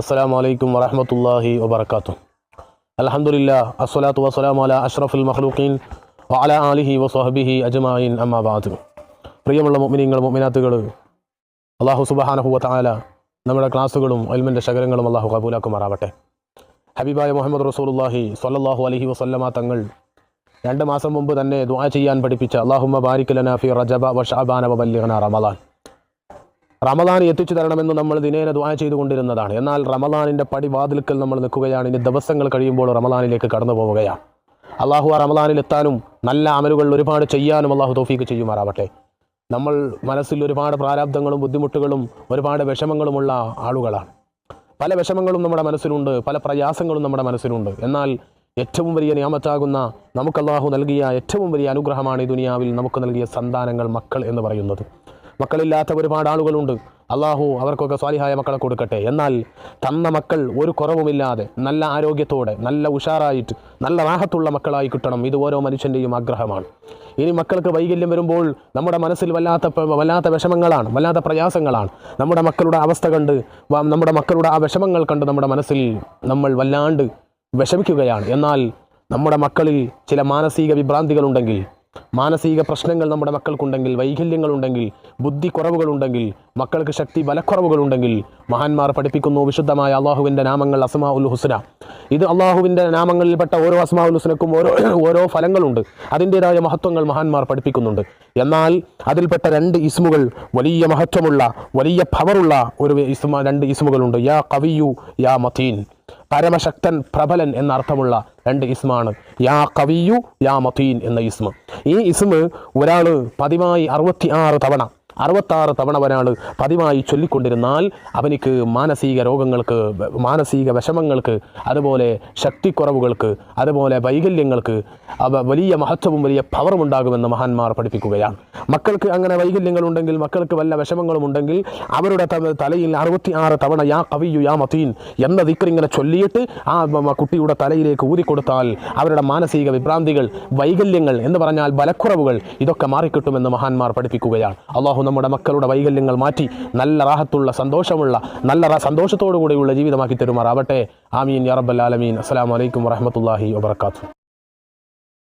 അസ്സാം വലൈക്കും വറഹമത്തല്ലാഹി വബർക്കാത്തു അലഹമുല്ല അസ്വലാത്തു വസ്സലാം അല അഷ്റഫുൽ മഹ്ലൂഖീൻ അല അലിഹി വസ്ഹബിഹി അജ്മായിൻ അമ്മാബാദ് പ്രിയമുള്ള മൊമിനിങ്ങൾ മൊമിനാത്തുകൾ അള്ളാഹു സുബഹാനഹുവ താല നമ്മുടെ ക്ലാസ്സുകളും അൽമന്റെ ശകരങ്ങളും അള്ളാഹു കബൂലാക്കുമാറാവട്ടെ. ഹബീബായ മുഹമ്മദ് റസൂലുല്ലാഹി സ്വല്ലല്ലാഹു അലഹി വസ്ല്ലമ തങ്ങൾ രണ്ട് മാസം മുമ്പ് തന്നെ ദുആ ചെയ്യാൻ പഠിപ്പിച്ച അള്ളാഹുമ്മ ബാരിക്കലന ഫി റജബ വഷാബാന വബല്ലിഖന റമദാൻ. റമദാൻ എത്തിച്ചു തരണമെന്ന് നമ്മൾ ദിനേന ദ്വാ ചെയ്തുകൊണ്ടിരുന്നതാണ്. എന്നാൽ റമദാനിന്റെ പടിവാതിൽക്കൽ നമ്മൾ നിൽക്കുകയാണ്. ഇനി ദിവസങ്ങൾ കഴിയുമ്പോൾ റമദാനിലേക്ക് കടന്നു പോവുകയാണ്. അള്ളാഹു ആ റമദാനിൽ എത്താനും നല്ല അമലുകൾ ഒരുപാട് ചെയ്യാനും അള്ളാഹു തോഫീക്ക് ചെയ്യുമാറാവട്ടെ. നമ്മൾ മനസ്സിൽ ഒരുപാട് പ്രാരാബ്ദങ്ങളും ബുദ്ധിമുട്ടുകളും ഒരുപാട് വിഷമങ്ങളുമുള്ള ആളുകളാണ്. പല വിഷമങ്ങളും നമ്മുടെ മനസ്സിലുണ്ട് പല പ്രയാസങ്ങളും നമ്മുടെ മനസ്സിലുണ്ട്. എന്നാൽ ഏറ്റവും വലിയ നിയമത്താകുന്ന നമുക്ക് അള്ളാഹു നൽകിയ ഏറ്റവും വലിയ അനുഗ്രഹമാണ് ഈ ദുനിയാവിൽ നമുക്ക് നൽകിയ സന്താനങ്ങൾ മക്കൾ എന്ന് പറയുന്നത്. മക്കളില്ലാത്ത ഒരുപാട് ആളുകളുണ്ട്. അള്ളാഹു അവർക്കൊക്കെ സ്വാലിഹായ മക്കളെ കൊടുക്കട്ടെ. എന്നാൽ തന്ന മക്കൾ ഒരു കുറവുമില്ലാതെ നല്ല ആരോഗ്യത്തോടെ നല്ല ഉഷാറായിട്ട് നല്ല റാഹത്തുള്ള മക്കളായി കിട്ടണം. ഇത് ഓരോ മനുഷ്യന്റെയും ആഗ്രഹമാണ്. ഇനി മക്കൾക്ക് വൈകല്യം വരുമ്പോൾ നമ്മുടെ മനസ്സിൽ വല്ലാത്ത വല്ലാത്ത വിഷമങ്ങളാണ് വല്ലാത്ത പ്രയാസങ്ങളാണ്. നമ്മുടെ മക്കളുടെ അവസ്ഥ കണ്ട് നമ്മുടെ മക്കളുടെ ആ വിഷമങ്ങൾ കണ്ട് നമ്മുടെ മനസ്സിൽ നമ്മൾ വല്ലാണ്ട് വിഷമിക്കുകയാണ്. എന്നാൽ നമ്മുടെ മക്കളിൽ ചില മാനസിക വിഭ്രാന്തികളുണ്ടെങ്കിൽ മാനസിക പ്രശ്നങ്ങൾ നമ്മുടെ മക്കൾക്കുണ്ടെങ്കിൽ വൈകല്യങ്ങളുണ്ടെങ്കിൽ ബുദ്ധി കുറവുകളുണ്ടെങ്കിൽ മക്കൾക്ക് ശക്തി ബലക്കുറവുകളുണ്ടെങ്കിൽ മഹാന്മാർ പഠിപ്പിക്കുന്നു വിശുദ്ധമായ അള്ളാഹുവിന്റെ നാമങ്ങൾ അസ്മാ ഉൽ ഹുസ്ന. ഇത് അള്ളാഹുവിന്റെ നാമങ്ങളിൽപ്പെട്ട ഓരോ അസ്മാ ഉൽ ഹുസ്നക്കും ഓരോ ഓരോ ഫലങ്ങളുണ്ട്. അതിന്റേതായ മഹത്വങ്ങൾ മഹാന്മാർ പഠിപ്പിക്കുന്നുണ്ട്. എന്നാൽ അതിൽപ്പെട്ട രണ്ട് ഇസ്മുകൾ വലിയ മഹത്വമുള്ള വലിയ പവറുള്ള ഒരു ഇസ്മ രണ്ട് ഇസ്മുകളുണ്ട്. യാ കവിയു യാ മതീൻ. പരമശക്തൻ പ്രബലൻ എന്ന അർത്ഥമുള്ള രണ്ട് ഇസ്മാണ്. യാ കവിയു യാ മതീൻ എന്ന ഇസ്മ. ഈ ഇസ്മ ഒരാൾ പതിവായി അറുപത്തി ആറ് തവണ അറുപത്താറ് തവണ ഒരാൾ പതിവായി ചൊല്ലിക്കൊണ്ടിരുന്നാൽ അവനിക്ക് മാനസിക രോഗങ്ങൾക്ക് മാനസിക വിഷമങ്ങൾക്ക് അതുപോലെ ശക്തിക്കുറവുകൾക്ക് അതുപോലെ വൈകല്യങ്ങൾക്ക് അവ വലിയ മഹത്വവും വലിയ പവറും ഉണ്ടാകുമെന്ന് മഹാന്മാർ പഠിപ്പിക്കുകയാണ്. മക്കൾക്ക് അങ്ങനെ വൈകല്യങ്ങളുണ്ടെങ്കിൽ മക്കൾക്ക് വല്ല വിഷമങ്ങളും ഉണ്ടെങ്കിൽ അവരുടെ തലയിൽ അറുപത്തി ആറ് തവണ യാ കവിയു യാ മതീൻ എന്ന ദിക്കറിങ്ങനെ ചൊല്ലിയിട്ട് ആ കുട്ടിയുടെ തലയിലേക്ക് ഊതിക്കൊടുത്താൽ അവരുടെ മാനസിക വിഭ്രാന്തികൾ വൈകല്യങ്ങൾ എന്ന് പറഞ്ഞാൽ ബലക്കുറവുകൾ ഇതൊക്കെ മാറിക്കിട്ടുമെന്ന് മഹാന്മാർ പഠിപ്പിക്കുകയാണ്. അള്ളാഹു നമ്മുടെ മക്കളുടെ വൈകല്യങ്ങൾ മാറ്റി നല്ല റാഹത്തുള്ള സന്തോഷമുള്ള നല്ല സന്തോഷത്തോടു കൂടിയുള്ള ജീവിതമാക്കി തരുമാറാവട്ടെ. ആമീൻ യാ റബ്ബൽ ആലമീൻ. അസ്സലാമു അലൈക്കും വറഹ്മത്തുള്ളാഹി വബറകാതുഹു.